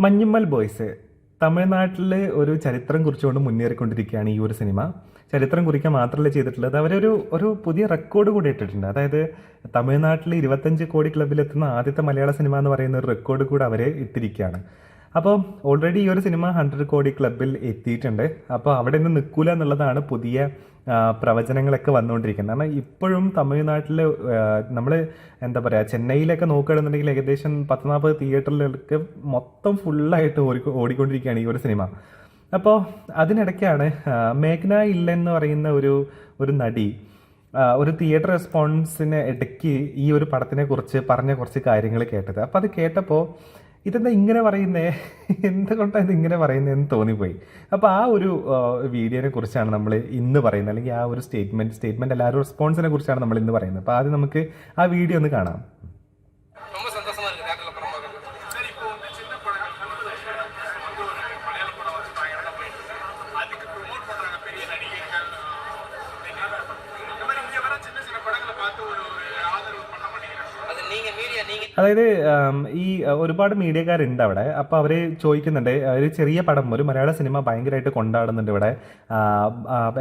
Manjummel boys തമിഴ്നാട്ടിലെ ഒരു ചരിത്രം കുറിച്ചുകൊണ്ട് മുന്നേറിക്കൊണ്ടിരിക്കുകയാണ് ഈ ഒരു സിനിമ. ചരിത്രം കുറിക്കാൻ മാത്രമല്ല ചെയ്തിട്ടുള്ളത് അവരൊരു ഒരു പുതിയ റെക്കോർഡ് കൂടി ഇട്ടിട്ടുണ്ട്. അതായത് തമിഴ്നാട്ടിൽ ഇരുപത്തഞ്ച് കോടി ക്ലബിലെത്തുന്ന ആദ്യത്തെ മലയാള സിനിമ എന്ന് പറയുന്ന ഒരു റെക്കോർഡ് കൂടെ അവരെ ഇട്ടിരിക്കുകയാണ്. അപ്പോൾ ഓൾറെഡി ഈ ഒരു സിനിമ ഹൺഡ്രഡ് കോടി ക്ലബിൽ എത്തിയിട്ടുണ്ട്. അപ്പോൾ അവിടെ നിന്ന് നിൽക്കൂല എന്നുള്ളതാണ് പുതിയ പ്രവചനങ്ങളൊക്കെ വന്നുകൊണ്ടിരിക്കുന്നത്. കാരണം ഇപ്പോഴും തമിഴ്നാട്ടിൽ നമ്മൾ എന്താ പറയുക ചെന്നൈയിലൊക്കെ നോക്കുകയാണെന്നുണ്ടെങ്കിൽ ഏകദേശം പത്ത് നാൽപ്പത് തിയേറ്ററിലൊക്കെ മൊത്തം ഫുള്ളായിട്ട് ഓടി ഓടിക്കൊണ്ടിരിക്കുകയാണ് ഈ ഒരു സിനിമ അപ്പോൾ അതിനിടയ്ക്കാണ് മേഘ്ന ഇല്ല എന്ന് പറയുന്ന ഒരു ഒരു നടി ഒരു തിയേറ്റർ റെസ്പോൺസിന് ഇടയ്ക്ക് ഈ ഒരു പടത്തിനെ കുറിച്ച് പറഞ്ഞ കുറച്ച് കാര്യങ്ങൾ കേട്ടത്. അപ്പോൾ അത് കേട്ടപ്പോൾ ഇതെന്താ ഇങ്ങനെ പറയുന്നേ? എന്തുകൊണ്ടാണ് ഇത് ഇങ്ങനെ പറയുന്നതെന്ന് തോന്നിപ്പോയി. അപ്പോൾ ആ ഒരു വീഡിയോനെ കുറിച്ചാണ് നമ്മൾ ഇന്ന് പറയുന്നത്. അല്ലെങ്കിൽ ആ ഒരു സ്റ്റേറ്റ്മെന്റ് സ്റ്റേറ്റ്മെന്റ് അല്ല ആ ഒരു റെസ്പോൺസിനെ കുറിച്ചാണ് നമ്മൾ ഇന്ന് പറയുന്നത്. അപ്പോൾ ആദ്യം നമുക്ക് ആ വീഡിയോ ഒന്ന് കാണാം. അതായത് ഈ ഒരുപാട് മീഡിയക്കാരുണ്ട് അവിടെ. അപ്പോൾ അവർ ചോദിക്കുന്നുണ്ട് ഒരു ചെറിയ പടം ഒരു മലയാള സിനിമ ഭയങ്കരമായിട്ട് കൊണ്ടാടുന്നുണ്ട് ഇവിടെ.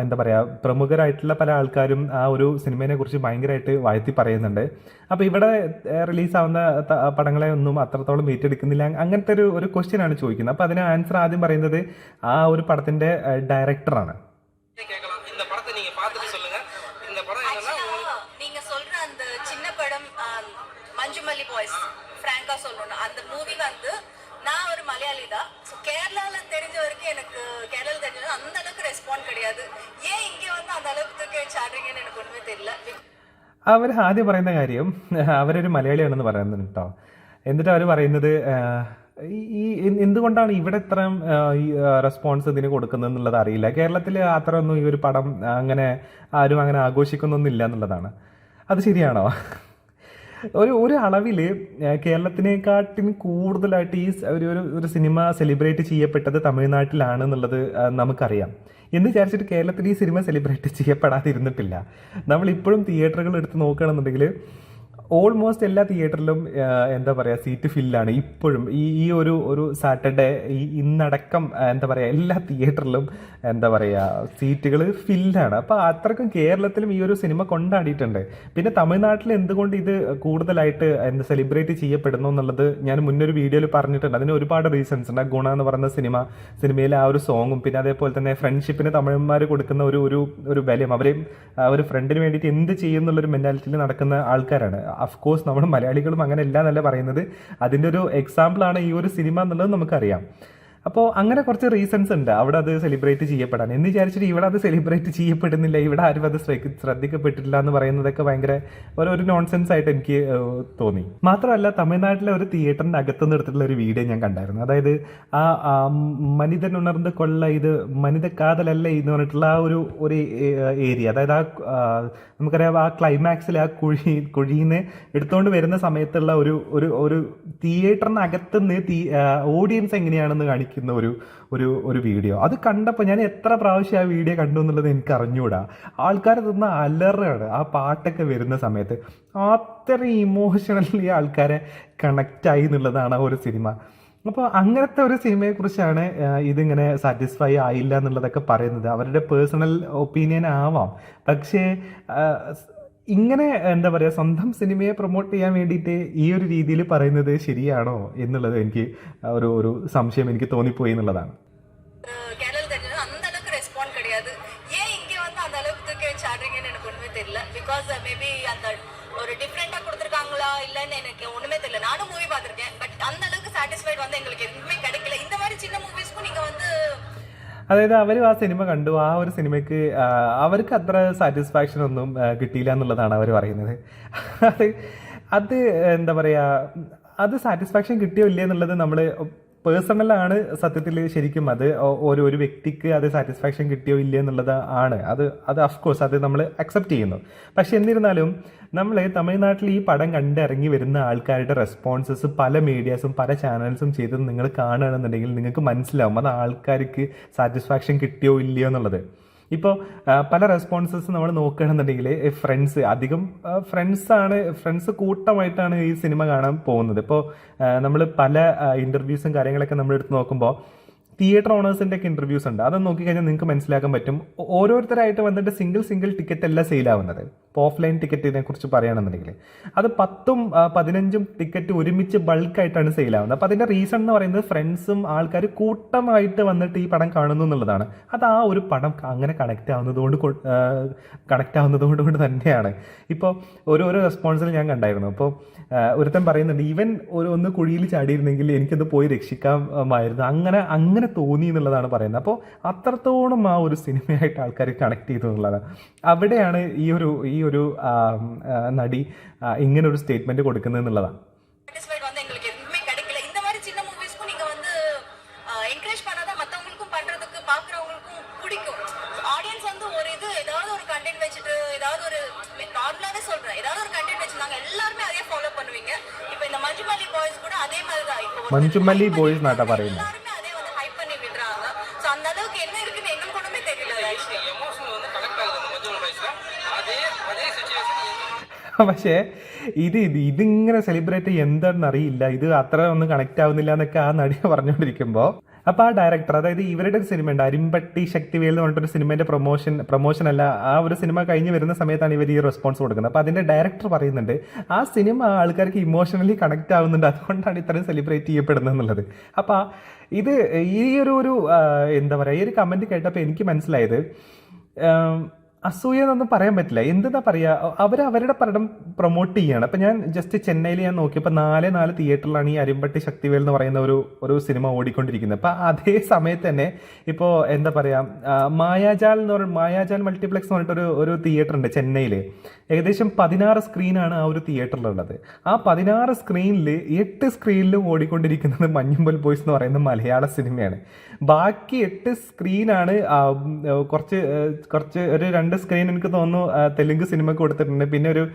എന്താ പറയുക പ്രമുഖരായിട്ടുള്ള പല ആൾക്കാരും ആ ഒരു സിനിമയെ കുറിച്ച് ഭയങ്കരമായിട്ട് വാഴ്ത്തി പറയുന്നുണ്ട്. അപ്പോൾ ഇവിടെ റിലീസാവുന്ന പടങ്ങളെ ഒന്നും അത്രത്തോളം ഏറ്റെടുക്കുന്നില്ല. അങ്ങനത്തെ ഒരു ഒരു ക്വസ്റ്റ്യൻ ആണ് ചോദിക്കുന്നത്. അപ്പോൾ അതിന് ആൻസർ ആദ്യം പറയുന്നത് ആ ഒരു പടത്തിന്റെ ഡയറക്ടറാണ്. கேட்கலாம் இந்த படத்தை நீங்க பார்த்துட்டு சொல்லுங்க இந்த படம் என்னன்னா Actually, நீங்க சொல்ற அந்த சின்ன படம் ஆம், மஞ்சுமல்லி பாய்ஸ் பிராங்கா சொல்லணும் அந்த மூவி வந்து நான் ஒரு மலையாளி தான் ஸோ கேரளால தெரிஞ்ச வரைக்கும் எனக்கு கேரளால தெரிஞ்சது அந்த அளவுக்கு ரெஸ்பாண்ட் கிடையாது ஏன் இங்க வந்து அந்த அளவுக்கு தூக்கி வச்சு ஆடுறீங்கன்னு எனக்கு ஒண்ணுமே தெரியல അവർ ആദ്യം പറയുന്ന കാര്യം അവരൊരു മലയാളിയാണെന്ന് പറയുന്നുണ്ട് കേട്ടോ എന്നിട്ട് അവർ പറയുന്നത് ആഹ്, ഈ ഈ- എന്ത് എന്തുകൊണ്ടാണ് ഇവിടെ ഇത്രയും ആഹ്, ഈ റെസ്പോൺസ് ഇതിന് കൊടുക്കുന്നത് എന്നുള്ളത് അറിയില്ല കേരളത്തിൽ അത്രയൊന്നും ഈ ഒരു പടം അങ്ങനെ ആരും അങ്ങനെ ആഘോഷിക്കുന്നൊന്നുമില്ല എന്നുള്ളതാണ് അത് ശരിയാണോ ഒരു ഒരു അളവിൽ കേരളത്തിനെക്കാട്ടിന് കൂടുതലായിട്ട് ഈ ഒരു ഒരു ഒരു സിനിമ സെലിബ്രേറ്റ് ചെയ്യപ്പെട്ടത് തമിഴ്നാട്ടിലാണ് എന്നുള്ളത് നമുക്കറിയാം. എന്ന് വിചാരിച്ചിട്ട് കേരളത്തിൽ ഈ സിനിമ സെലിബ്രേറ്റ് ചെയ്യപ്പെടാതിരുന്നിട്ടില്ല. നമ്മൾ ഇപ്പോഴും തിയേറ്ററുകൾ എടുത്ത് നോക്കുകയാണെന്നുണ്ടെങ്കിൽ ഓൾമോസ്റ്റ് എല്ലാ തിയേറ്ററിലും എന്താ പറയുക സീറ്റ് ഫില്ലാണ് ഇപ്പോഴും ഈ ഈ ഒരു ഒരു സാറ്റർഡേ ഈ ഇന്നടക്കം എന്താ പറയുക എല്ലാ തിയേറ്ററിലും എന്താ പറയുക സീറ്റുകൾ ഫില്ലാണ് അപ്പോൾ അത്രക്കും കേരളത്തിലും ഈ ഒരു സിനിമ കൊണ്ടാടിയിട്ടുണ്ട്. പിന്നെ തമിഴ്നാട്ടിൽ എന്തുകൊണ്ട് ഇത് കൂടുതലായിട്ട് എന്താ സെലിബ്രേറ്റ് ചെയ്യപ്പെടുന്നു എന്നുള്ളത് ഞാൻ മുന്നൊരു വീഡിയോയിൽ പറഞ്ഞിട്ടുണ്ട്. അതിന് ഒരുപാട് റീസൺസ് ഉണ്ട്. ഗുണ എന്ന് പറയുന്ന സിനിമ സിനിമയിലെ ആ ഒരു സോങ്ങും പിന്നെ അതേപോലെ തന്നെ ഫ്രണ്ട്ഷിപ്പിന് തമിഴന്മാർ കൊടുക്കുന്ന ഒരു ഒരു ഒരു ബലം. അവരെയും ഒരു ഫ്രണ്ടിന് വേണ്ടിയിട്ട് എന്ത് ചെയ്യുന്നുള്ളൊരു മെന്റാലിറ്റിയിൽ നടക്കുന്ന ആൾക്കാരാണ്. അഫ്കോഴ്സ് നമ്മൾ മലയാളികളും അങ്ങനെ അല്ല എന്നല്ല പറയുന്നത്. അതിന്റെ ഒരു എക്സാമ്പിളാണ് ഈ ഒരു സിനിമ എന്നുള്ളത് നമുക്കറിയാം. അപ്പോൾ അങ്ങനെ കുറച്ച് റീസൺസ് ഉണ്ട്. അവിടെ അത് സെലിബ്രേറ്റ് ചെയ്യപ്പെടാൻ. എന്ന് വിചാരിച്ചിട്ട് ഇവിടെ അത് സെലിബ്രേറ്റ് ചെയ്യപ്പെടുന്നില്ല. ഇവിടെ ആരും അത് ശ്രദ്ധ- ശ്രദ്ധിക്കപ്പെട്ടിട്ടില്ല എന്ന് പറയുന്നതൊക്കെ ഭയങ്കര ഒരു നോൺസെൻസ് ആയിട്ട് എനിക്ക് തോന്നി. മാത്രമല്ല തമിഴ്നാട്ടിലെ ഒരു തിയേറ്ററിന്റെ അകത്തു നിന്ന് എടുത്തിട്ടുള്ള ഒരു വീഡിയോ ഞാൻ കണ്ടായിരുന്നു. അതായത് ആ മനിതൻ ഉണർന്ന് കൊള്ള ഇത് മനിത കാതലല്ല എന്ന് പറഞ്ഞിട്ടുള്ള ആ ഒരു ഒരു ഏരിയ. അതായത് ആ, നമുക്കറിയാം ആ ക്ലൈമാക്സിൽ ആ കുഴി കുഴിയിൽ നിന്ന് എടുത്തുകൊണ്ട് വരുന്ന സമയത്തുള്ള ഒരു ഒരു ഒരു തിയേറ്ററിനകത്ത് നിന്ന് തീ ഓഡിയൻസ് എങ്ങനെയാണെന്ന് കാണിക്കുന്ന ഒരു ഒരു ഒരു വീഡിയോ അത് കണ്ടപ്പോൾ ഞാൻ എത്ര പ്രാവശ്യം ആ വീഡിയോ കണ്ടു എന്നുള്ളത് എനിക്ക് അറിഞ്ഞുകൂടാ ആൾക്കാർ തിന്ന അലറാണ് ആ പാട്ടൊക്കെ വരുന്ന സമയത്ത്. അത്രയും ഇമോഷണലി ആൾക്കാരെ കണക്റ്റായി എന്നുള്ളതാണ് ആ ഒരു സിനിമ. അപ്പോൾ അങ്ങനത്തെ ഒരു സിനിമയെ കുറിച്ചാണ് ഇതിങ്ങനെ സാറ്റിസ്ഫൈ ആയില്ല എന്നുള്ളതൊക്കെ പറയുന്നത് അവരുടെ പേഴ്സണൽ ഒപ്പീനിയൻ ആവാം പക്ഷേ ആ, സ്- ഇങ്ങനെ എന്താ പറയുക സ്വന്തം സിനിമയെ പ്രൊമോട്ട് ചെയ്യാൻ വേണ്ടിയിട്ട് ഈ ഒരു രീതിയിൽ പറയുന്നത് ശരിയാണോ എന്നുള്ളത് എനിക്ക് ഒരു ഒരു സംശയം എനിക്ക് തോന്നിപ്പോയി എന്നുള്ളതാണ് கேரளால தெரிஞ்சது அந்த அளவுக்கு ரெஸ்பாண்ட் கிடையாது ஏன் இங்க வந்து அந்த அளவுக்கு தூக்கி வச்சு ஆடுறீங்கன்னு எனக்கு ஒண்ணுமே தெரியல பிகாஸ் மேபி அந்த ஒரு டிஃப்ரெண்டா கொடுத்துருக்காங்களா இல்லன்னு எனக்கு ஒண்ணுமே தெரியல நானும் மூவி பார்த்திருக்கேன் பட் அந்த அளவுக்கு சாட்டிஸ்ஃபைட் வந்து எங்களுக்கு எதுவுமே கிடைக்கல இந்த மாதிரி சின்ன மூவிஸ்க்கும் நீங்க வந்து അതായത് അവർ ആ സിനിമ കണ്ടു ആ ഒരു സിനിമയ്ക്ക് ആ, അവർക്ക് അത്ര സാറ്റിസ്ഫാക്ഷൻ ഒന്നും ആ, കിട്ടിയില്ല എന്നുള്ളതാണ് അവർ പറയുന്നത് അത് അത് എന്താ പറയുക അത് സാറ്റിസ്ഫാക്ഷൻ കിട്ടിയോ ഇല്ലേ എന്നുള്ളത് നമ്മൾ പേഴ്സണലാണ് സത്യത്തിൽ ശരിക്കും അത് ഓ- ഓരോ ഒരു വ്യക്തിക്ക് അത് സാറ്റിസ്ഫാക്ഷൻ കിട്ടിയോ ഇല്ലേ എന്നുള്ളത് ആണ് അത് അത് അഫ്കോഴ്സ് അത് നമ്മൾ അക്സെപ്റ്റ് ചെയ്യുന്നു പക്ഷെ എന്നിരുന്നാലും നമ്മൾ തമിഴ്നാട്ടിൽ ഈ പടം കണ്ടിറങ്ങി വരുന്ന ആൾക്കാരുടെ റെസ്പോൺസസ് പല മീഡിയാസും പല ചാനൽസും ചെയ്തത് നിങ്ങൾ കാണുകയാണെന്നുണ്ടെങ്കിൽ നിങ്ങൾക്ക് മനസ്സിലാവും. അത് ആൾക്കാർക്ക് സാറ്റിസ്ഫാക്ഷൻ കിട്ടിയോ ഇല്ലയോ എന്നുള്ളത്. ഇപ്പോൾ പല റെസ്പോൺസസ് നമ്മൾ നോക്കുകയാണെന്നുണ്ടെങ്കിൽ ഫ്രണ്ട്സ് അധികം ഫ്രണ്ട്സാണ് ഫ്രണ്ട്സ് കൂട്ടമായിട്ടാണ് ഈ സിനിമ കാണാൻ പോകുന്നത്. ഇപ്പോൾ നമ്മൾ പല ഇന്റർവ്യൂസും കാര്യങ്ങളൊക്കെ നമ്മൾ എടുത്ത് നോക്കുമ്പോൾ തിയേറ്റർ ഓണേഴ്സിന്റെ ഒക്കെ ഇന്റർവ്യൂസ് ഉണ്ട്. അത് നോക്കിക്കഴിഞ്ഞാൽ നിങ്ങൾക്ക് മനസ്സിലാക്കാൻ പറ്റും. ഓരോരുത്തരായിട്ട് വന്നിട്ട് സിംഗിൾ സിംഗിൾ ടിക്കറ്റ് അല്ല സെയിലാവുന്നത് ഇപ്പോൾ ഓഫ്ലൈൻ ടിക്കറ്റിനെ കുറിച്ച് പറയുകയാണെന്നുണ്ടെങ്കിൽ അത് പത്തും പതിനഞ്ചും ടിക്കറ്റ് ഒരുമിച്ച് ബൾക്കായിട്ടാണ് സെയിലാവുന്നത് അപ്പോൾ അതിന്റെ റീസൺ എന്ന് പറയുന്നത് ഫ്രണ്ട്സും ആൾക്കാർ കൂട്ടമായിട്ട് വന്നിട്ട് ഈ പടം കാണുന്നു എന്നുള്ളതാണ്. അത് ആ ഒരു പടം അങ്ങനെ കണക്ട് ആവുന്നത് കൊണ്ട് കണക്റ്റ് ആവുന്നതുകൊണ്ട് കൊണ്ട് കൊണ്ട് തന്നെയാണ്. ഇപ്പോൾ ഓരോരോ റെസ്പോൺസിൽ ഞാൻ കണ്ടായിരുന്നു. അപ്പോൾ ഒരുത്തൻ പറയുന്നുണ്ട് ഈവൻ ഒരു ഒന്ന് കുഴിയിൽ ചാടിയിരുന്നെങ്കിൽ എനിക്കത് പോയി രക്ഷിക്കാമായിരുന്നു. അങ്ങനെ അങ്ങനെ അങ്ങനെ തോന്നി എന്നുള്ളതാണ് പറയുന്നത്. അപ്പോൾ അത്രത്തോളം ആ ഒരു സിനിമയായിട്ട് ആൾക്കാർ കണക്ട് ചെയ്തു എന്നുള്ളതാണ്. അവിടെയാണ് ഈ ഒരു ഈ ഒരു നടി ഇങ്ങനെ ഒരു സ്റ്റേറ്റ്മെന്റ് കൊടുക്കുന്നത് എന്നുള്ളതാണ്. മഞ്ജുമല്ലി ബോയ്സ് എന്നാട്ടാ പറയുന്നത്. പക്ഷേ ഇത് ഇത് ഇതിങ്ങനെ സെലിബ്രേറ്റ് എന്താണെന്ന് അറിയില്ല ഇത് അത്ര ഒന്നും കണക്ട് ആവുന്നില്ല എന്നൊക്കെ ആ നടി പറഞ്ഞുകൊണ്ടിരിക്കുമ്പോൾ അപ്പോൾ ആ ഡയറക്ടർ അതായത് ഇവരുടെ ഒരു സിനിമ ഉണ്ട്. അരിമ്പട്ടി ശക്തിവേൽ എന്ന് പറഞ്ഞിട്ടൊരു സിനിമേന്റെ പ്രൊമോഷൻ പ്രൊമോഷൻ അല്ല ആ ഒരു സിനിമ കഴിഞ്ഞ് വരുന്ന സമയത്താണ് ഇവർ ഈ റെസ്പോൺസ് കൊടുക്കുന്നത്. അപ്പോൾ അതിന്റെ ഡയറക്ടർ പറയുന്നുണ്ട് ആ സിനിമ ആൾക്കാർക്ക് ഇമോഷണലി കണക്ട് ആവുന്നുണ്ട്. അതുകൊണ്ടാണ് ഇത്രയും സെലിബ്രേറ്റ് ചെയ്യപ്പെടുന്നത് എന്നുള്ളത്. അപ്പോൾ ഇത് ഈ ഒരു ഒരു എന്താ പറയുക ഈ ഒരു കമന്റ് കേട്ടപ്പോൾ എനിക്ക് മനസ്സിലായത് അസൂയ എന്നൊന്നും പറയാൻ പറ്റില്ല. എന്തെന്നാ പറയുക അവർ അവരുടെ പടം പ്രൊമോട്ട് ചെയ്യാണ്. അപ്പം ഞാൻ ജസ്റ്റ് ചെന്നൈയിൽ ഞാൻ നോക്കിയപ്പോൾ നാല് നാല് തിയേറ്ററിലാണ് ഈ അരിമ്പട്ടി ശക്തിവേൽ എന്ന് പറയുന്ന ഒരു ഒരു സിനിമ ഓടിക്കൊണ്ടിരിക്കുന്നത്. അപ്പം അതേ സമയത്ത് തന്നെ ഇപ്പോൾ എന്താ പറയുക മായാജാൽ എന്ന് പറഞ്ഞ മായാജാൽ മൾട്ടിപ്ലെക്സ് എന്ന് പറഞ്ഞിട്ടൊരു ഒരു തിയേറ്റർ ഉണ്ട് ചെന്നൈയിൽ ഏകദേശം പതിനാറ് സ്ക്രീനാണ് ആ ഒരു തിയേറ്ററിലുള്ളത് ആ പതിനാറ് സ്ക്രീനിൽ എട്ട് സ്ക്രീനിലും ഓടിക്കൊണ്ടിരിക്കുന്നത് മഞ്ഞുമ്പൽ ബോയ്സ് എന്ന് പറയുന്ന മലയാള സിനിമയാണ്. ബാക്കി എട്ട് സ്ക്രീനാണ് കുറച്ച് കുറച്ച് ഒരു രണ്ട് സ്ക്രീൻ എനിക്ക് തോന്നുന്നു തെലുങ്ക് സിനിമ കൊടുത്തിട്ടുണ്ട്. പിന്നെ ഒരു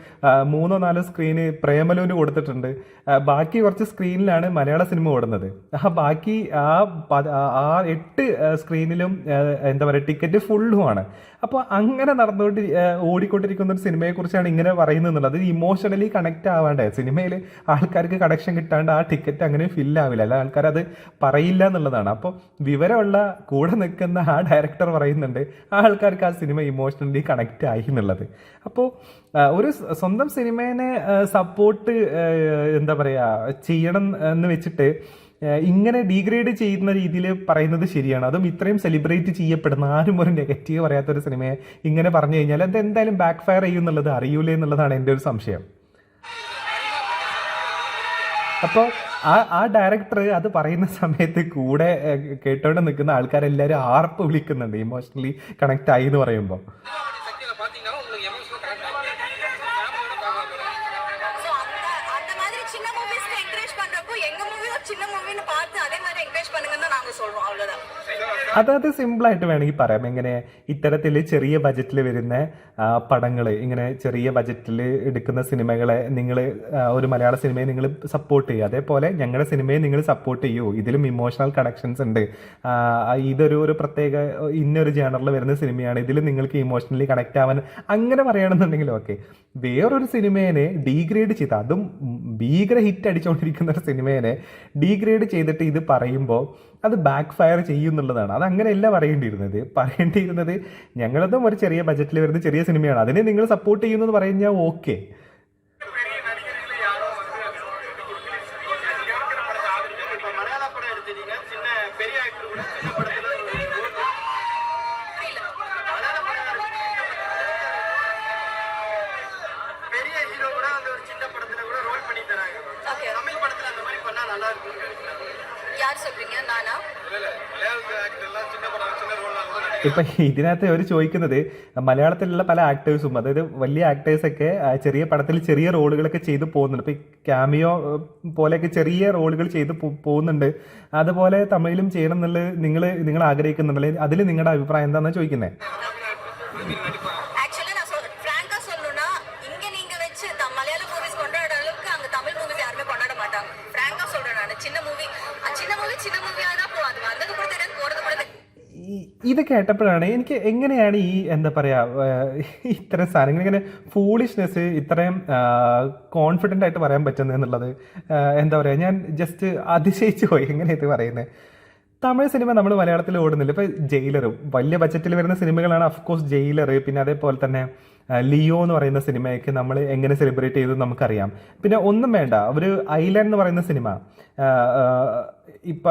മൂന്നോ നാലോ സ്ക്രീന് പ്രേമലുവിന് കൊടുത്തിട്ടുണ്ട്. ബാക്കി കുറച്ച് സ്ക്രീനിലാണ് മലയാള സിനിമ ഓടുന്നത്. ആ ബാക്കി ആ ആ- എട്ട് സ്ക്രീനിലും എന്താ പറയുക ടിക്കറ്റ് ഫുള്ളുമാണ് അപ്പോൾ അങ്ങനെ നടന്നുകൊണ്ട് ഓടിക്കൊണ്ടിരിക്കുന്ന ഒരു സിനിമയെക്കുറിച്ചാണ് ഇങ്ങനെ പറയുന്നത് അത് ഇമോഷണലി കണക്ട് ആവാണ്ടേ. സിനിമയിൽ ആൾക്കാർക്ക് കണക്ഷൻ കിട്ടാണ്ട് ആ ടിക്കറ്റ് അങ്ങനെ ഫിൽ ആവില്ല. അല്ല ആൾക്കാർ അത് പറയില്ല എന്നുള്ളതാണ്. അപ്പോൾ വിവരമുള്ള കൂടെ നിൽക്കുന്ന ആ ഡയറക്ടർ പറയുന്നുണ്ട് ആ ആൾക്കാർക്ക് ആ സിനിമ ഇമോഷണലി കണക്റ്റ് ആയി എന്നുള്ളത്. അപ്പോൾ ഒരു സ്വന്തം സിനിമേനെ സപ്പോർട്ട് എന്താ പറയുക ചെയ്യണം എന്ന് വെച്ചിട്ട് ഇങ്ങനെ ഡീഗ്രേഡ് ചെയ്യുന്ന രീതിയിൽ പറയുന്നത് ശരിയാണ്. അതും ഇത്രയും സെലിബ്രേറ്റ് ചെയ്യപ്പെടുന്ന ആരും ഒരു നെഗറ്റീവ് പറയാത്ത ഒരു സിനിമയെ ഇങ്ങനെ പറഞ്ഞു കഴിഞ്ഞാൽ അത് എന്തായാലും ബാക്ക് ഫയർ ചെയ്യും എന്നുള്ളത് അറിയൂലേ എന്നുള്ളതാണ് എന്റെ ഒരു സംശയം. അപ്പോൾ ആ ആ ഡയറക്ടർ അത് പറയുന്ന സമയത്ത് കൂടെ കേട്ടോണ്ട് നിൽക്കുന്ന ആൾക്കാരെല്ലാവരും ആർപ്പ് വിളിക്കുന്നുണ്ട്. ഇമോഷണലി കണക്റ്റ് ആയി എന്ന് പറയുമ്പോൾ. അതത് സിമ്പിളായിട്ട് വേണമെങ്കിൽ പറയാം. എങ്ങനെ ഇത്തരത്തിൽ ചെറിയ ബജറ്റിൽ വരുന്ന പടങ്ങൾ ഇങ്ങനെ ചെറിയ ബജറ്റിൽ എടുക്കുന്ന സിനിമകളെ നിങ്ങൾ ഒരു മലയാള സിനിമയെ നിങ്ങൾ സപ്പോർട്ട് ചെയ്യുക. അതേപോലെ ഞങ്ങളുടെ സിനിമയെ നിങ്ങൾ സപ്പോർട്ട് ചെയ്യൂ. ഇതിലും ഇമോഷണൽ കണക്ഷൻസ് ഉണ്ട്. ഇതൊരു ഒരു പ്രത്യേക ഇന്നൊരു ജേണറിൽ വരുന്ന സിനിമയാണ്. ഇതിൽ നിങ്ങൾക്ക് ഇമോഷണലി കണക്ട് ആവാൻ അങ്ങനെ പറയുകയാണെന്നുണ്ടെങ്കിൽ ഓക്കെ വേറൊരു സിനിമേനെ ഡീഗ്രേഡ് ചെയ്ത് അതും ഭീകര ഹിറ്റ് അടിച്ചുകൊണ്ടിരിക്കുന്ന ഒരു സിനിമേനെ ഡീഗ്രേഡ് ചെയ്തിട്ട് ഇത് പറയുമ്പോൾ അത് ബാക്ക് ഫയർ ചെയ്യുന്നുള്ളതാണ്. അത് അങ്ങനെയല്ല പറയേണ്ടിയിരുന്നത്. പറയേണ്ടിയിരുന്നത് ഞങ്ങളതും ഒരു ചെറിയ ബജറ്റിൽ വരുന്ന ചെറിയ സിനിമയാണ് അതിനെ നിങ്ങൾ സപ്പോർട്ട് ചെയ്യുന്നത് പറഞ്ഞാൽ ഓക്കെ ഇപ്പം ഇതിനകത്ത് അവർ ചോദിക്കുന്നത് മലയാളത്തിലുള്ള പല ആക്ടേഴ്സും അതായത് വലിയ ആക്ടേഴ്സൊക്കെ ചെറിയ പടത്തിൽ ചെറിയ റോളുകളൊക്കെ ചെയ്തു പോകുന്നുണ്ട്. ഇപ്പം ക്യാമിയോ പോലെയൊക്കെ ചെറിയ റോളുകൾ ചെയ്ത് പോകുന്നുണ്ട്. അതുപോലെ തമിഴിലും ചെയ്യണം എന്നുള്ളത് നിങ്ങൾ നിങ്ങൾ ആഗ്രഹിക്കുന്നുണ്ടല്ലേ? അതിൽ നിങ്ങളുടെ അഭിപ്രായം എന്താണെന്ന് ചോദിക്കുന്നത് ഇത് കേട്ടപ്പോഴാണ് എനിക്ക് എങ്ങനെയാണ് ഈ എന്താ പറയുക ഇത്തരം സാധനങ്ങൾ ഇങ്ങനെ ഫൂളിഷ്നെസ് ഇത്രയും കോൺഫിഡന്റ് ആയിട്ട് പറയാൻ പറ്റുന്നത് എന്നുള്ളത്. എന്താ പറയുക ഞാൻ ജസ്റ്റ് അതിശയിച്ചു പോയി എങ്ങനെ ഇത് പറയുന്നത്. തമിഴ് സിനിമ നമ്മൾ മലയാളത്തിൽ ഓടുന്നില്ല. ഇപ്പോൾ ജയിലറും. വലിയ ബജറ്റിൽ വരുന്ന സിനിമകളാണ് അഫ്കോഴ്സ് ജയിലർ പിന്നെ അതേപോലെ തന്നെ ലിയോ എന്ന് പറയുന്ന സിനിമയൊക്കെ നമ്മൾ എങ്ങനെ സെലിബ്രേറ്റ് ചെയ്തു നമുക്കറിയാം. പിന്നെ ഒന്നും വേണ്ട ഒരു ഐലൻഡ് എന്ന് പറയുന്ന സിനിമ ഇപ്പൊ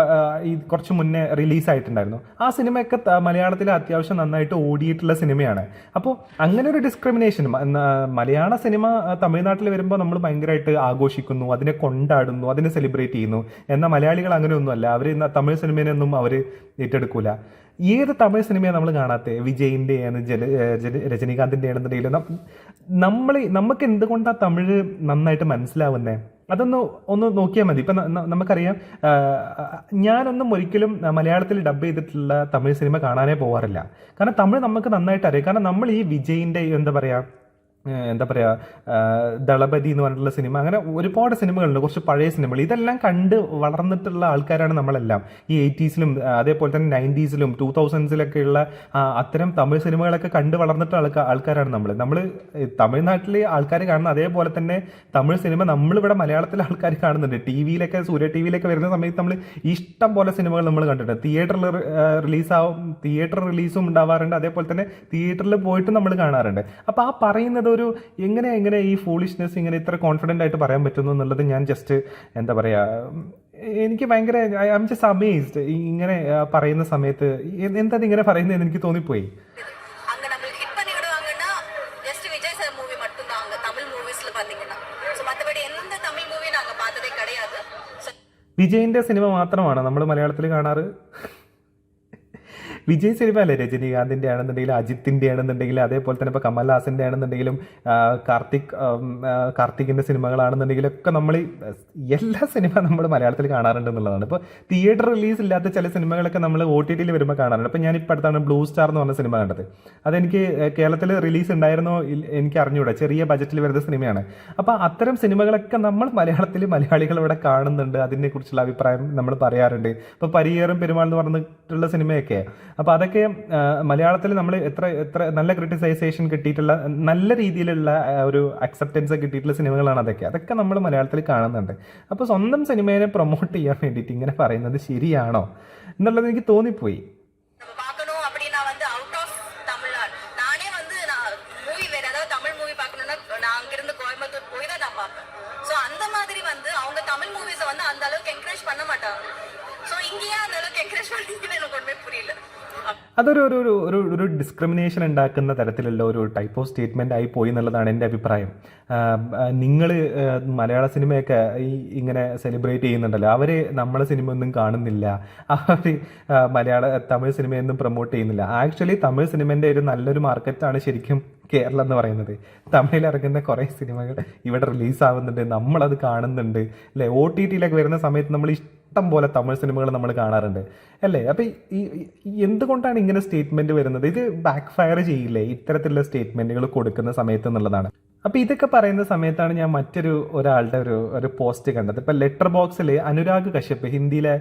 ഈ കുറച്ച് മുന്നേ റിലീസായിട്ടുണ്ടായിരുന്നു ആ സിനിമയൊക്കെ മലയാളത്തിൽ അത്യാവശ്യം നന്നായിട്ട് ഓടിയിട്ടുള്ള സിനിമയാണ്. അപ്പോൾ അങ്ങനെ ഒരു ഡിസ്ക്രിമിനേഷൻ മലയാള സിനിമ തമിഴ്നാട്ടിൽ വരുമ്പോൾ നമ്മൾ ഭയങ്കരമായിട്ട് ആഘോഷിക്കുന്നു അതിനെ കൊണ്ടാടുന്നു അതിനെ സെലിബ്രേറ്റ് ചെയ്യുന്നു. എന്നാൽ മലയാളികൾ അങ്ങനെയൊന്നുമല്ല അവർ തമിഴ് സിനിമേനൊന്നും അവർ ഏറ്റെടുക്കൂല. ഏത് തമിഴ് സിനിമയാണ് നമ്മൾ കാണാത്തത് വിജയിന്റെ ആണ് ജല രജനീകാന്തിന്റെ ആണെന്നുണ്ടെങ്കിൽ നമ്മൾ നമുക്ക് എന്തുകൊണ്ടാണ് തമിഴ് നന്നായിട്ട് മനസ്സിലാവുന്നത് അതൊന്ന് ഒന്ന് നോക്കിയാൽ മതി. ഇപ്പം നമുക്കറിയാം ഞാനൊന്നും ഒരിക്കലും മലയാളത്തിൽ ഡബ് ചെയ്തിട്ടുള്ള തമിഴ് സിനിമ കാണാനേ പോകാറില്ല കാരണം തമിഴ് നമുക്ക് നന്നായിട്ട് അറിയാം. കാരണം നമ്മൾ ഈ വിജയിന്റെ എന്താ പറയുക എന്താ പറയുക ദളപതി എന്ന് പറഞ്ഞിട്ടുള്ള സിനിമ അങ്ങനെ ഒരുപാട് സിനിമകളുണ്ട് കുറച്ച് പഴയ സിനിമകൾ. ഇതെല്ലാം കണ്ട് വളർന്നിട്ടുള്ള ആൾക്കാരാണ് നമ്മളെല്ലാം. ഈ എയ്റ്റീസിലും അതേപോലെ തന്നെ നയന്റീസിലും ടൂ തൗസൻഡ്സിലൊക്കെ ഉള്ള ആ, അത്തരം തമിഴ് സിനിമകളൊക്കെ കണ്ട് വളർന്നിട്ടുള്ള ആൾക്കാ ആൾക്കാരാണ് നമ്മൾ നമ്മൾ തമിഴ്നാട്ടിൽ ആൾക്കാർ കാണുന്ന അതേപോലെ തന്നെ തമിഴ് സിനിമ നമ്മളിവിടെ മലയാളത്തിലെ ആൾക്കാർ കാണുന്നുണ്ട്. ടി വിയിലൊക്കെ സൂര്യ ടി വിയിലൊക്കെ വരുന്ന സമയത്ത് നമ്മൾ ഇഷ്ടം പോലെ സിനിമകൾ നമ്മൾ കണ്ടിട്ടുണ്ട്. തിയേറ്ററിൽ റിലീസാവും തിയേറ്റർ റിലീസും ഉണ്ടാവാറുണ്ട്. അതേപോലെ തന്നെ തിയേറ്ററിൽ പോയിട്ട് നമ്മൾ കാണാറുണ്ട്. അപ്പോൾ ആ പറയുന്നത് ഒരു എങ്ങനെ എങ്ങനെ ഈ ഫൂളിഷ്നെസ് ഇങ്ങനെ ഇത്ര കോൺഫിഡന്റ് ആയിട്ട് പറയാൻ പറ്റുന്നു എന്നുള്ളത് ഞാൻ ജസ്റ്റ് എന്താ പറയുക എനിക്ക് ഭയങ്കര ഐ ആം ജസ്റ്റ് അമേസ്ഡ് ഇങ്ങനെ പറയുന്ന സമയത്ത് എന്താ ഇങ്ങനെ പറയുന്നതെന്ന് എനിക്ക് തോന്നിപ്പോയി. വിജയിന്റെ സിനിമ മാത്രമാണ് നമ്മൾ മലയാളത്തിൽ കാണാറ്. വിജയ് സിനിമ അല്ലേ രജനീകാന്തിന്റെ ആണെന്നുണ്ടെങ്കിലും അജിത്തിന്റെ ആണെന്നുണ്ടെങ്കിലും അതേപോലെ തന്നെ ഇപ്പോൾ കമൽഹാസിന്റെ ആണെന്നുണ്ടെങ്കിലും കാർത്തിക് കാർത്തികിന്റെ ആ, സിനിമകളാണെന്നുണ്ടെങ്കിലും ഒക്കെ നമ്മൾ എല്ലാ സിനിമ നമ്മൾ മലയാളത്തിൽ കാണാറുണ്ട് എന്നുള്ളതാണ്. ഇപ്പോൾ തിയേറ്റർ റിലീസ് ഇല്ലാത്ത ചില സിനിമകളൊക്കെ നമ്മൾ ഒ ടി ടിയിൽ വരുമ്പോൾ കാണാറുണ്ട്. അപ്പോൾ ഞാനിപ്പോൾ അടുത്താണ് ബ്ലൂ സ്റ്റാർ എന്ന് പറഞ്ഞ സിനിമ കണ്ടത്. അതെനിക്ക് കേരളത്തിൽ റിലീസ് ഉണ്ടായിരുന്നോ എനിക്ക് അറിഞ്ഞുകൂടാ ചെറിയ ബജറ്റിൽ വരുന്ന സിനിമയാണ്. അപ്പോൾ അത്തരം സിനിമകളൊക്കെ നമ്മൾ മലയാളത്തിൽ മലയാളികൾ ഇവിടെ കാണുന്നുണ്ട്. അതിനെക്കുറിച്ചുള്ള അഭിപ്രായം നമ്മൾ പറയാറുണ്ട്. ഇപ്പോൾ പരിയേറും പെരുമാൾ എന്ന് പറഞ്ഞിട്ടുള്ള സിനിമയൊക്കെ. അപ്പോൾ അതൊക്കെ മലയാളത്തിൽ നമ്മൾ എത്ര എത്ര നല്ല ക്രിട്ടിസൈസേഷൻ കിട്ടിയിട്ടുള്ള നല്ല രീതിയിലുള്ള ആ, ഒരു അക്സെപ്റ്റൻസ് കിട്ടിയിട്ടുള്ള സിനിമകളാണ് അതൊക്കെ അതൊക്കെ നമ്മൾ മലയാളത്തിൽ കാണുന്നുണ്ട് അപ്പോൾ സ്വന്തം സിനിമയെ പ്രൊമോട്ട് ചെയ്യാൻ വേണ്ടിയിട്ട് ഇങ്ങനെ പറയുന്നത് ശരിയാണോ എന്നുള്ളത് എനിക്ക് തോന്നിപ്പോയി நம்ம பார்க்கணும் அப்படின்னா வந்து அவுட் ஆஃப் தமிழ்நாடு நானே வந்து நான் மூவி வேற ஏதாவது தமிழ் மூவி பார்க்கணும்னா நான் அங்கிருந்து கோயம்புத்தூர் போய் தான் நான் பார்ப்பேன் ஸோ அந்த மாதிரி வந்து அவங்க தமிழ் மூவிஸை வந்து அந்த அளவுக்கு என்கரேஜ் பண்ண மாட்டாங்க ஸோ இங்கேயே அந்த அளவுக்கு என்கரேஜ் பண்ணீங்கன்னு எனக்கு ஒன்றுமே புரியல അതൊരു ഒരു ഒരു ഒരു ഡിസ്ക്രിമിനേഷൻ ഉണ്ടാക്കുന്ന തരത്തിലുള്ള ഒരു ടൈപ്പ് ഓഫ് സ്റ്റേറ്റ്മെന്റ് ആയി പോയി എന്നുള്ളതാണ് എന്റെ അഭിപ്രായം. നിങ്ങൾ മലയാള സിനിമയൊക്കെ ഈ ഇങ്ങനെ സെലിബ്രേറ്റ് ചെയ്യുന്നുണ്ടല്ലോ. അവർ നമ്മളെ സിനിമ ഒന്നും കാണുന്നില്ല. അവർ മലയാള തമിഴ് സിനിമയൊന്നും പ്രൊമോട്ട് ചെയ്യുന്നില്ല. ആക്ച്വലി തമിഴ് സിനിമേന്റെ ഒരു നല്ലൊരു മാർക്കറ്റാണ് ശരിക്കും കേരളം എന്ന് പറയുന്നത്. തമിഴിൽ ഇറങ്ങുന്ന കുറേ സിനിമകൾ ഇവിടെ റിലീസ് ആവുന്നുണ്ട്. നമ്മളത് കാണുന്നുണ്ട്. അല്ലേ ഒ ടി ടിയിലൊക്കെ വരുന്ന സമയത്ത് നമ്മൾ ഇഷ്ടം പോലെ തമിഴ് സിനിമകൾ നമ്മൾ കാണാറുണ്ട്. അല്ലേ? അപ്പം ഈ എന്തുകൊണ്ടാണ് ഇങ്ങനെ സ്റ്റേറ്റ്മെന്റ് വരുന്നത്? ഇത് ബാക്ക് ഫയർ ചെയ്യില്ലേ? ഇത്തരത്തിലുള്ള സ്റ്റേറ്റ്മെന്റുകൾ കൊടുക്കുന്ന സമയത്ത് എന്നുള്ളതാണ്. അപ്പോൾ ഇതൊക്കെ പറയുന്ന സമയത്താണ് ഞാൻ മറ്റൊരു ഒരാളുടെ ഒരു ഒരു പോസ്റ്റ് കണ്ടത്. ഇപ്പൊ ലെറ്റർ ബോക്സിൽ അനുരാഗ് കശ്യപ്പ് ഹിന്ദിയിലെ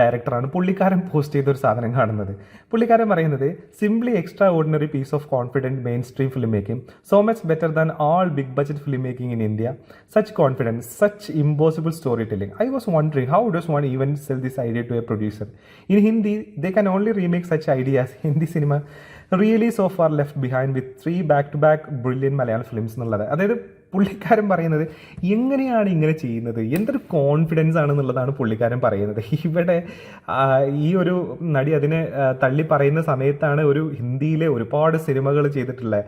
ഡയറക്ടറാണ് പുള്ളിക്കാരൻ പോസ്റ്റ് ചെയ്ത ഒരു സാധനം കാണുന്നത്. പുള്ളിക്കാരൻ പറയുന്നത് simply extraordinary piece of confident mainstream film making so much better than all big budget film making in India such confidence such impossible storytelling I was wondering how does one even sell this idea to a producer in Hindi they can only remake such ideas Hindi cinema really so far left behind with three back to back brilliant Malayalam films എന്നുള്ളത്. അതായത് പുള്ളിക്കാരൻ പറയുന്നത് എങ്ങനെയാണ് ഇങ്ങനെ ചെയ്യുന്നത്? എന്തൊരു confidence ആണ് എന്നുള്ളതാണ് പുള്ളിക്കാരൻ പറയുന്നത്. ഇവിടെ ഈ ഒരു നടി അതിനെ തള്ളി പറയുന്ന സമയത്താണ് ഒരു ഹിന്ദിയിലെ ഒരുപാട് സിനിമകൾ ചെയ്തിട്ടുള്ള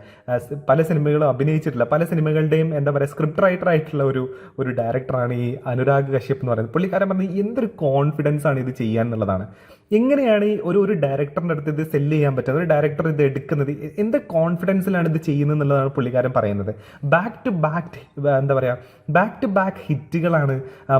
പല സിനിമകളും അഭിനയിച്ചിട്ടുള്ള പല സിനിമകളുടെയും എന്താ പറയുക സ്ക്രിപ്റ്റ് റൈറ്റർ ആയിട്ടുള്ള ഒരു ഒരു ഡയറക്ടറാണ് ഈ അനുരാഗ് കശ്യപ് എന്ന് പറയുന്നത്. പുള്ളിക്കാരൻ പറഞ്ഞത് എന്തൊരു കോൺഫിഡൻസ് ആണ് ഇത് ചെയ്യാൻ എന്നുള്ളതാണ്. എങ്ങനെയാണ് ഈ ഒരു ഒരു ഡയറക്ടറിന്റെ അടുത്ത് ഇത് സെല്ല് ചെയ്യാൻ പറ്റുന്നത് ഒരു ഡയറക്ടർ ഇത് എടുക്കുന്നത്? എന്ത് കോൺഫിഡൻസിലാണ് ഇത് ചെയ്യുന്നത് എന്നുള്ളതാണ് പുള്ളിക്കാരൻ പറയുന്നത്. ബാക്ക് ടു ബാക്ക് എന്താ പറയുക back to back ഹിറ്റുകളാണ്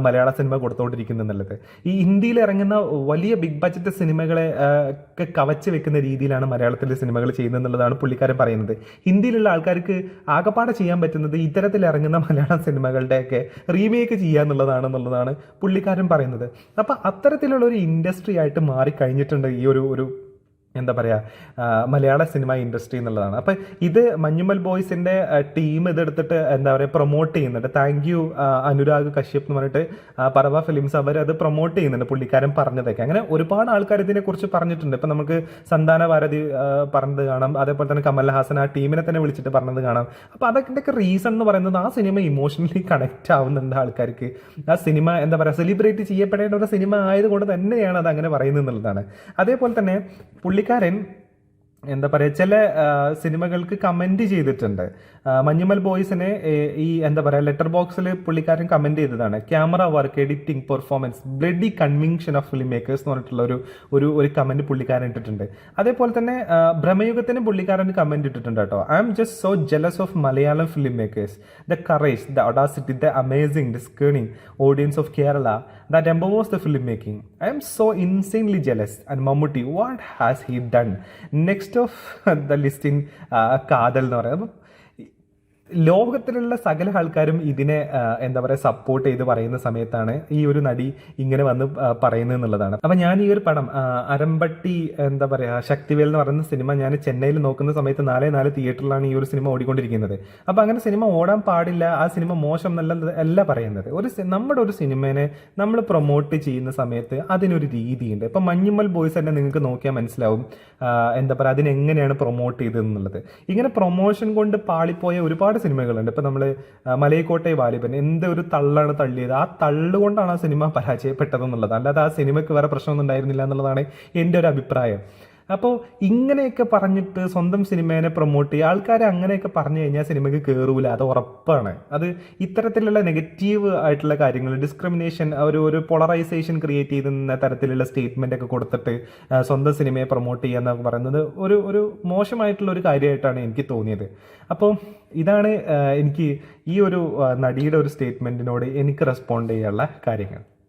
Malayala cinema കൊടുത്തുകൊണ്ടിരിക്കുന്നത് എന്നുള്ളത്. ഈ ഇന്ത്യയിൽ ഇറങ്ങുന്ന വലിയ ബിഗ് ബഡ്ജറ്റ് സിനിമകളെ ഒക്കെ കവച്ച് വെക്കുന്ന രീതിയിലാണ് മലയാളത്തിലെ സിനിമകൾ ചെയ്യുന്നത് എന്നുള്ളതാണ് പുള്ളിക്കാരൻ പറയുന്നത്. ഹിന്ദിയിലുള്ള ആൾക്കാർക്ക് ആകപ്പാടെ ചെയ്യാൻ പറ്റുന്നത് ഇത്തരത്തിൽ ഇറങ്ങുന്ന മലയാള സിനിമകളുടെയൊക്കെ റീമേക്ക് ചെയ്യുക എന്നുള്ളതാണെന്നുള്ളതാണ് പുള്ളിക്കാരൻ പറയുന്നത്. അപ്പോൾ അത്തരത്തിലുള്ള ഒരു ഇൻഡസ്ട്രി ആയിട്ട് മാറിക്കഴിഞ്ഞിട്ടുണ്ട് ഈ ഒരു ഒരു എന്താ പറയുക മലയാള സിനിമ ഇൻഡസ്ട്രി എന്നുള്ളതാണ്. അപ്പം ഇത് മഞ്ഞുമൽ ബോയ്സിന്റെ ടീം ഇതെടുത്തിട്ട് എന്താ പറയുക പ്രൊമോട്ട് ചെയ്യുന്നുണ്ട്. താങ്ക് യു അനുരാഗ് കശ്യപ് എന്ന് പറഞ്ഞിട്ട് പറവ ഫിലിംസ് അവർ അത് പ്രൊമോട്ട് ചെയ്യുന്നുണ്ട് പുള്ളിക്കാരൻ പറഞ്ഞതൊക്കെ. അങ്ങനെ ഒരുപാട് ആൾക്കാർ ഇതിനെക്കുറിച്ച് പറഞ്ഞിട്ടുണ്ട്. ഇപ്പം നമുക്ക് സന്താന ഭാരതി പറഞ്ഞത് കാണാം. അതേപോലെ തന്നെ കമൽഹാസൻ ആ ടീമിനെ തന്നെ വിളിച്ചിട്ട് പറഞ്ഞത് കാണാം. അപ്പോൾ അതൊക്കെ റീസൺ എന്ന് പറയുന്നത് ആ സിനിമ ഇമോഷണലി കണക്റ്റ് ആവുന്നുണ്ട് ആൾക്കാർക്ക്. ആ സിനിമ എന്താ പറയുക സെലിബ്രേറ്റ് ചെയ്യപ്പെടേണ്ട ഒരു സിനിമ ആയതുകൊണ്ട് തന്നെയാണ് അത് അങ്ങനെ പറയുന്നത് എന്നുള്ളതാണ്. അതേപോലെ തന്നെ പുള്ളിക്കാരൻ എന്താ പറയുക ചില സിനിമകൾക്ക് കമന്റ് ചെയ്തിട്ടുണ്ട്. മഞ്ഞുമൽ ബോയ്സിനെ ഈ എന്താ പറയുക ലെറ്റർ ബോക്സിൽ പുള്ളിക്കാരൻ കമന്റ് ചെയ്തതാണ്. Camera work editing performance bloody conviction of film makers എന്ന് പറഞ്ഞിട്ടുള്ള ഒരു ഒരു കമന്റ് പുള്ളിക്കാരൻ ഇട്ടിട്ടുണ്ട്. അതേപോലെ തന്നെ ഭ്രമയുഗത്തിന് പുള്ളിക്കാരൻ കമന്റ് ഇട്ടിട്ടുണ്ട് കേട്ടോ. I'm just so jealous of Malayalam film makers the courage the audacity the amazing discerning audience of Kerala that emboss the film making I'm so insanely jealous and Mammootty what has he done next of the listing Kaathal എന്ന് പറയുന്നത്. അപ്പം ലോകത്തിലുള്ള സകല ആൾക്കാരും ഇതിനെ എന്താ പറയുക support ചെയ്ത് പറയുന്ന സമയത്താണ് ഈ ഒരു നടി ഇങ്ങനെ വന്ന് പറയുന്നത് എന്നുള്ളതാണ്. അപ്പം ഞാൻ ഈ ഒരു പടം അരമ്പട്ടി എന്താ പറയുക ശക്തിവേൽ എന്ന് പറയുന്ന സിനിമ ഞാൻ ചെന്നൈയിൽ നോക്കുന്ന സമയത്ത് നാലേ നാല് തിയേറ്ററിലാണ് ഈ ഒരു സിനിമ ഓടിക്കൊണ്ടിരിക്കുന്നത്. അപ്പം അങ്ങനെ സിനിമ ഓടാൻ പാടില്ല ആ സിനിമ മോശം എന്നല്ല അല്ല പറയുന്നത്. ഒരു നമ്മുടെ ഒരു സിനിമേനെ നമ്മൾ പ്രൊമോട്ട് ചെയ്യുന്ന സമയത്ത് അതിനൊരു രീതിയുണ്ട്. ഇപ്പം മഞ്ഞുമ്മൽ ബോയ്സ് തന്നെ നിങ്ങൾക്ക് നോക്കിയാൽ മനസ്സിലാവും എന്താ പറയുക അതിനെങ്ങനെയാണ് പ്രൊമോട്ട് ചെയ്തതെന്നുള്ളത്. ഇങ്ങനെ പ്രൊമോഷൻ കൊണ്ട് പാളിപ്പോയ ഒരുപാട് സിനിമകളുണ്ട്. ഇപ്പം നമ്മൾ മലയക്കോട്ടെ വാലിബൻ എന്തൊരു തള്ളാണ് തള്ളിയത്. ആ തള്ളുകൊണ്ടാണ് ആ സിനിമ പരാജയപ്പെട്ടതെന്നുള്ളത്. അല്ലാതെ ആ സിനിമയ്ക്ക് വേറെ പ്രശ്നമൊന്നും ഉണ്ടായിരുന്നില്ല എന്നുള്ളതാണ് എന്റെ ഒരു അഭിപ്രായം. അപ്പോൾ ഇങ്ങനെയൊക്കെ പറഞ്ഞിട്ട് സ്വന്തം സിനിമേനെ പ്രൊമോട്ട് ചെയ്യുക. ആൾക്കാരെ അങ്ങനെയൊക്കെ പറഞ്ഞു കഴിഞ്ഞാൽ സിനിമയ്ക്ക് കയറൂല അത് ഉറപ്പാണ്. അത് ഇത്തരത്തിലുള്ള നെഗറ്റീവ് ആയിട്ടുള്ള കാര്യങ്ങൾ ഡിസ്ക്രിമിനേഷൻ ഒരു ഒരു പോളറൈസേഷൻ ക്രിയേറ്റ് ചെയ്യുന്ന തരത്തിലുള്ള സ്റ്റേറ്റ്മെന്റ് ഒക്കെ കൊടുത്തിട്ട് സ്വന്തം സിനിമയെ പ്രൊമോട്ട് ചെയ്യുക എന്നൊക്കെ പറയുന്നത് ഒരു ഒരു മോശമായിട്ടുള്ള ഒരു കാര്യമായിട്ടാണ് എനിക്ക് തോന്നിയത്. അപ്പോൾ ഇതാണ് എനിക്ക് ഈ ഒരു നടിയുടെ ഒരു സ്റ്റേറ്റ്മെന്റിനോട് എനിക്ക് റെസ്പോണ്ട് ചെയ്യാനുള്ള കാര്യങ്ങൾ.